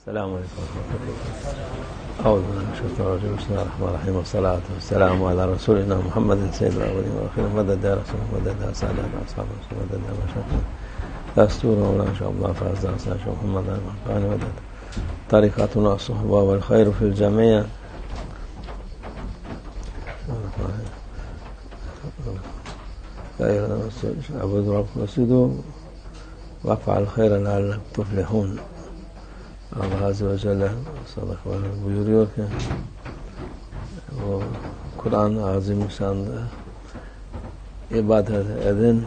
السلام عليكم ورحمة الله أعوذ بالله من الشيطان الرجيم. بسم الله الرحمن الرحيم. والصلاة والسلام على رسولنا محمد سيد الأولين والآخرين. مدد يا رسول الله مدد يا سادة أصحاب رسول الله مدد يا مشايخنا دستور مولانا شاء الله فاز أسنا شاء محمد المحقاني مدد طريقتنا الصحبة والخير في الجميع. يا أيها الناس اعبدوا ربكم واسجدوا. وافعلوا الخير لعلكم تفلحون. Allah Azze ve Celle sadakallahu buyuruyor ki o Kur'an-ı Azimüşşan'da ibadet edin,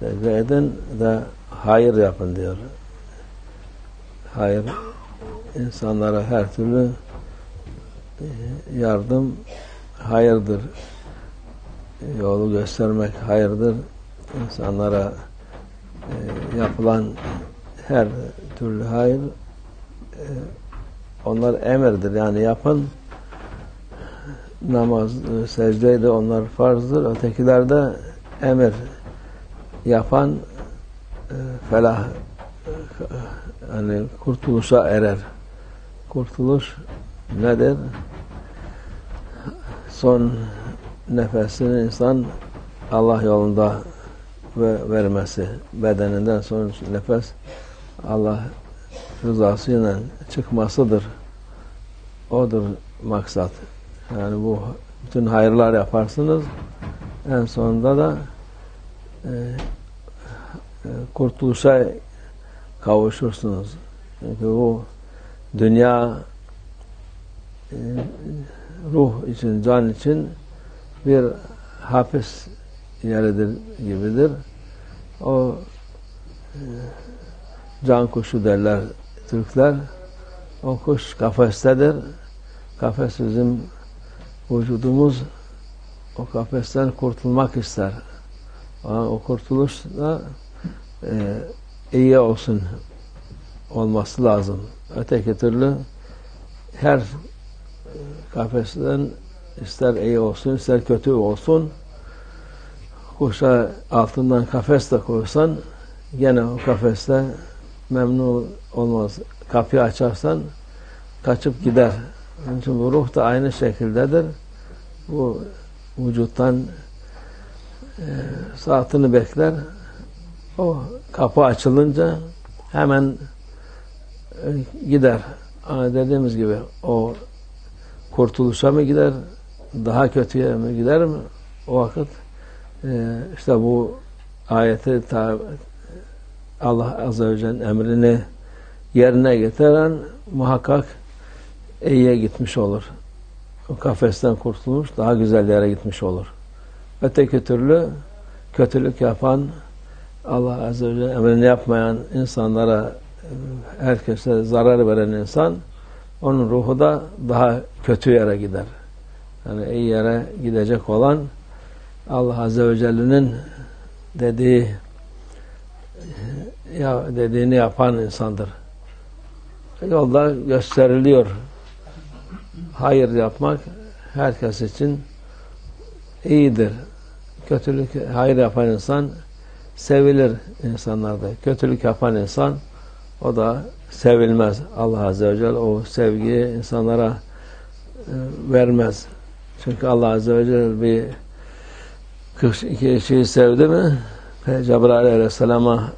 secde edin de hayır yapın diyor. Hayır insanlara her türlü yardım hayırdır. Yolu göstermek hayırdır. İnsanlara yapılan her türlü hayır e, onlar emirdir. Yani yapın namaz, e, secdeyi onlar farzdır. Ötekiler de emir yapan e, felah yani kurtuluşa erer. Kurtuluş nedir? Son nefesini insan Allah yolunda ve vermesi. Bedeninden son nefes Allah rızasıyla çıkmasıdır. Odur maksat. Yani bu bütün hayırlar yaparsınız. En sonunda da e, e, kurtuluşa kavuşursunuz. Çünkü bu dünya e, ruh için, can için bir hapis yeridir gibidir. O e, can kuşu derler Türkler. O kuş kafestedir. Kafes bizim vücudumuz o kafesten kurtulmak ister. O kurtuluş da e, iyi olsun olması lazım. Öteki türlü her kafesten ister iyi olsun ister kötü olsun kuşa altından kafes de koysan gene o kafeste memnun olmaz. Kapıyı açarsan kaçıp gider. Onun için bu ruh da aynı şekildedir. Bu vücuttan e, saatini bekler. O kapı açılınca hemen e, gider. Ama dediğimiz gibi o kurtuluşa mı gider, daha kötüye mi gider mi? O vakit e, işte bu ayeti Allah Azze ve Celle'nin emrini yerine getiren muhakkak iyiye gitmiş olur. O kafesten kurtulmuş, daha güzel yere gitmiş olur. Öteki türlü kötülük yapan, Allah Azze ve Celle emrini yapmayan insanlara, herkese zarar veren insan, onun ruhu da daha kötü yere gider. Yani iyi yere gidecek olan Allah Azze ve Celle'nin dediği ya dediğini yapan insandır. Yolda gösteriliyor. Hayır yapmak herkes için iyidir. Kötülük, hayır yapan insan sevilir insanlarda. Kötülük yapan insan o da sevilmez. Allah Azze ve Celle o sevgiyi insanlara e, vermez. Çünkü Allah Azze ve Celle bir kişiyi sevdi mi Cebrail Aleyhisselam'a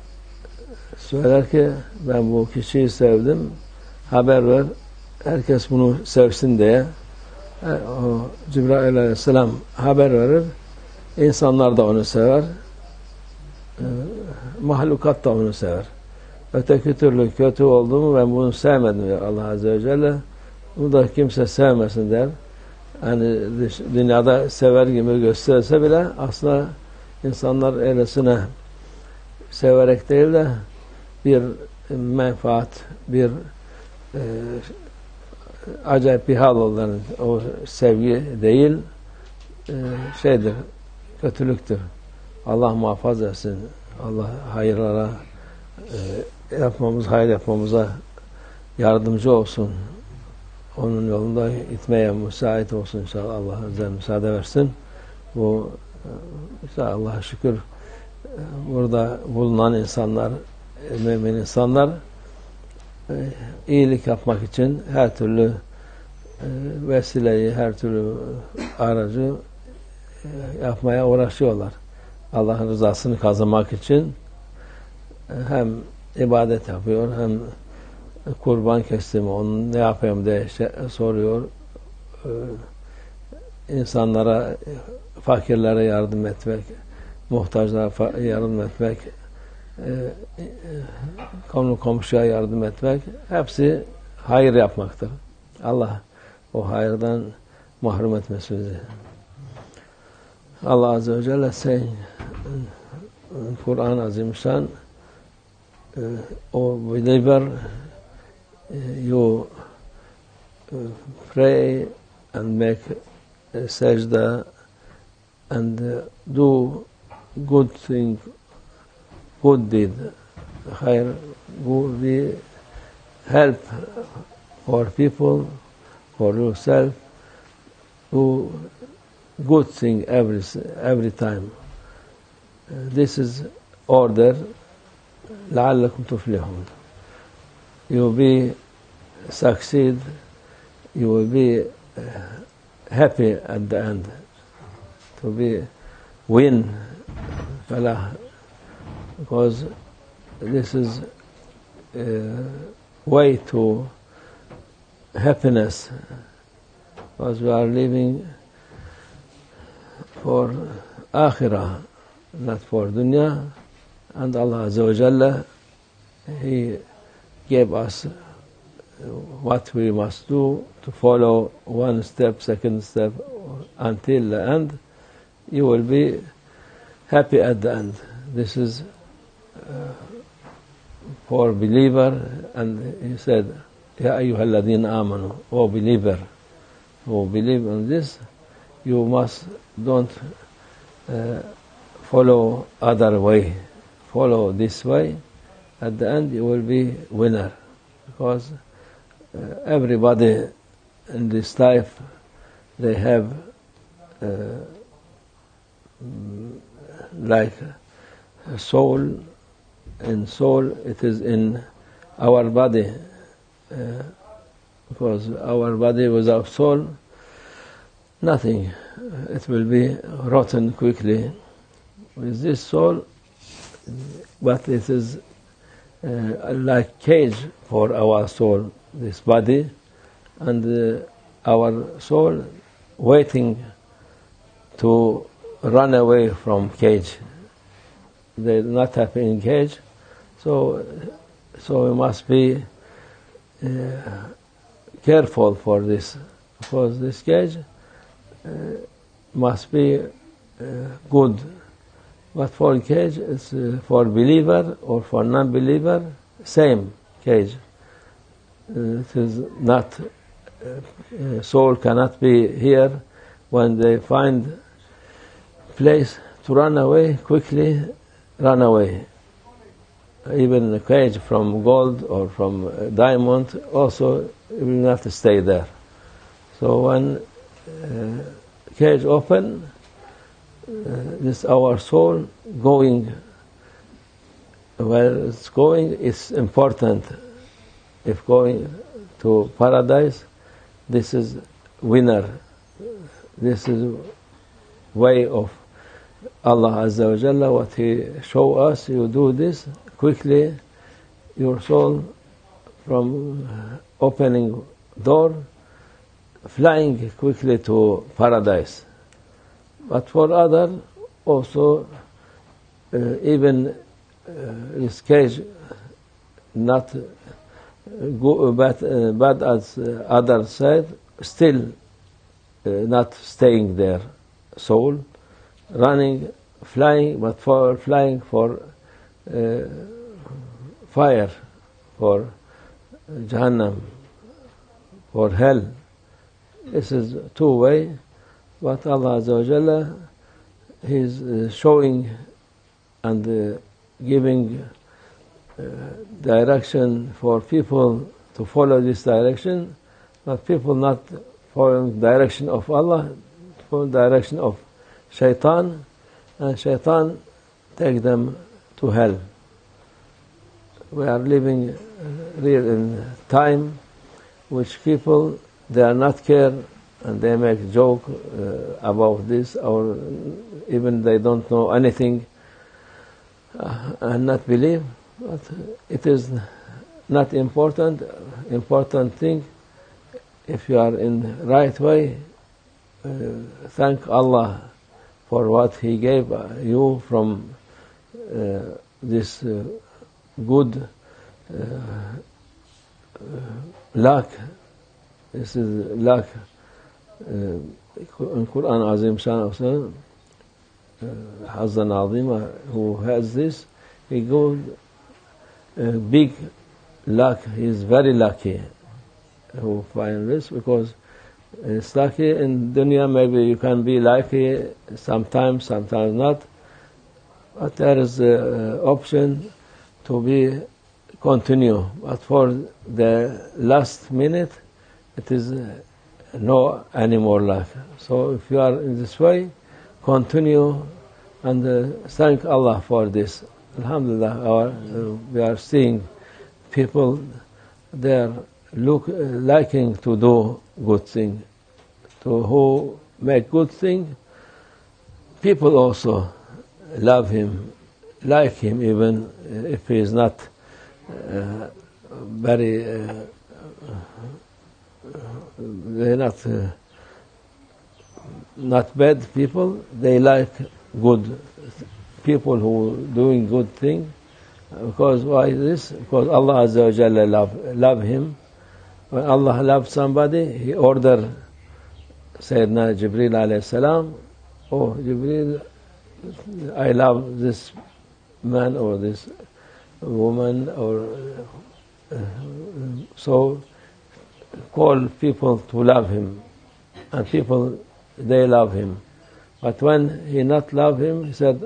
söyler ki ben bu kişiyi sevdim. Haber ver herkes bunu sevsin diye. E, o Cebrail Aleyhisselam haber verir. İnsanlar da onu sever. E, mahlukat da onu sever. Öteki türlü kötü oldu mu ben bunu sevmedim diyor Allah Azze ve Celle. Bunu da kimse sevmesin. der. Yani dünyada sever gibi gösterse bile aslında insanlar öylesine severek değil de bir menfaat, bir e, acayip bir hal onların o sevgi değil e, şeydir, kötülüktür. Allah muhafaza etsin. Allah hayırlara e, yapmamız, hayır yapmamıza yardımcı olsun. Onun yolunda gitmeye müsait olsun inşallah. Allah bize müsaade versin. Bu işte Allah'a şükür burada bulunan insanlar, mümin insanlar e, iyilik yapmak için her türlü e, vesileyi, her türlü aracı e, yapmaya uğraşıyorlar. Allah'ın rızasını kazanmak için hem ibadet yapıyor hem kurban kestimi onu ne yapayım diye şey, soruyor. İnsanlara, fakirlere yardım etmek, muhtaçlara yardım etmek, konu komşuya yardım etmek hepsi hayır yapmaktır. Allah o hayırdan mahrum etmesin bizi. Allah Azze ve Celle say Kur'an Azimüşşan O believer you pray and make sajda and do good thing good deed khair good help for people for yourself do good thing every every time. Uh, this is order. لعلكم تفلحون. You will be succeed. You will be uh, happy at the end. To be win falah because this is a way to happiness because we are living for akhirah, not for dunya. And Allah Azza He gave us what we must do to follow one step, second step, until the end. You will be happy at the end. This is uh, for believer, and He said, Ya ayyuhalladhina amanu, O believer, who believe in this, you must don't uh, follow other way. Follow this way. At the end, you will be winner, because uh, everybody in this life they have uh, like a soul. In soul, it is in our body, uh, because our body without soul nothing. It will be rotten quickly. With this soul, but it is uh, like cage for our soul, this body, and uh, our soul waiting to run away from cage. They are not happy in cage, so so we must be uh, careful for this, because this cage uh, must be uh, good. But for cage, it's uh, for believer or for non-believer, same cage. it is not, soul cannot be here when they find place to run away, quickly run away. Even cage from gold or from diamond also will not stay there. So when uh, cage open, uh, this our soul going where it's going is important. If going to paradise, this is winner. This is way of Allah Azza wa Jalla, what He show us, you do this quickly, your soul from opening door flying quickly to paradise. But for other, also, uh, even uh, this cage not go, but, uh, bad as uh, other said, still uh, not staying there. Soul running, flying, but for flying for uh, fire, for Jahannam, for hell. This is two way, but Allah Azza wa is uh, showing and uh, giving uh, direction for people to follow this direction, but people not following direction of Allah, follow direction of shaitan, and shaitan take them to hell. we are living uh, real in time which people they are not care and they make joke uh, about this or even they don't know anything uh, and not believe but it is not important important thing if you are in right way uh, thank Allah for what he gave you from uh, Uh, this uh, good uh, uh, luck. This is luck uh, in Quran Azim Shan Hazan Azima who has this. He goes big luck. He is very lucky who find this because it's lucky in dunya. Maybe you can be lucky sometimes sometimes not but there is an option to be continue. But for the last minute it is no anymore luck so if you are in this way continue and uh, thank Allah for this. Alhamdulillah our, uh, we are seeing people look uh, liking to do good thing. To who make good thing people also love him like him even if he is not uh, very uh, they're not uh, not bad people. They like good people who doing good thing. Because why this? Because Allah Azza wa Jalla love love him. When Allah loves somebody, He ordered Sayyidina Jibreel alayhi salam, oh Jibreel, I love this man or this woman or uh, so call people to love him and people they love him but when he not love him he said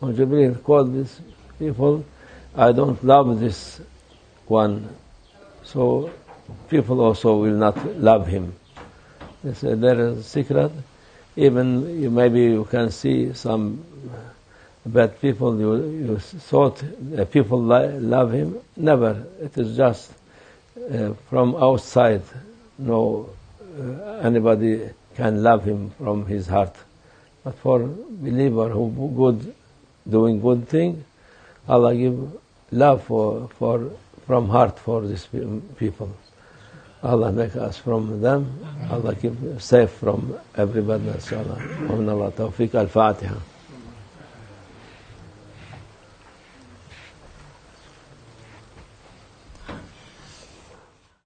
oh Jibreel call these people I don't love this one so people also will not love him. They say there is a secret. Even maybe you can see some bad people, you, you thought people li- love him. Never. It is just uh, from outside. No, uh, anybody can love him from his heart. But for believer who good, doing good thing, Allah give love for, for from heart for these people. Allah make us from them. Allah keep safe from everybody. Inshallah. Wa min Allah tawfiq. Al-Fatiha.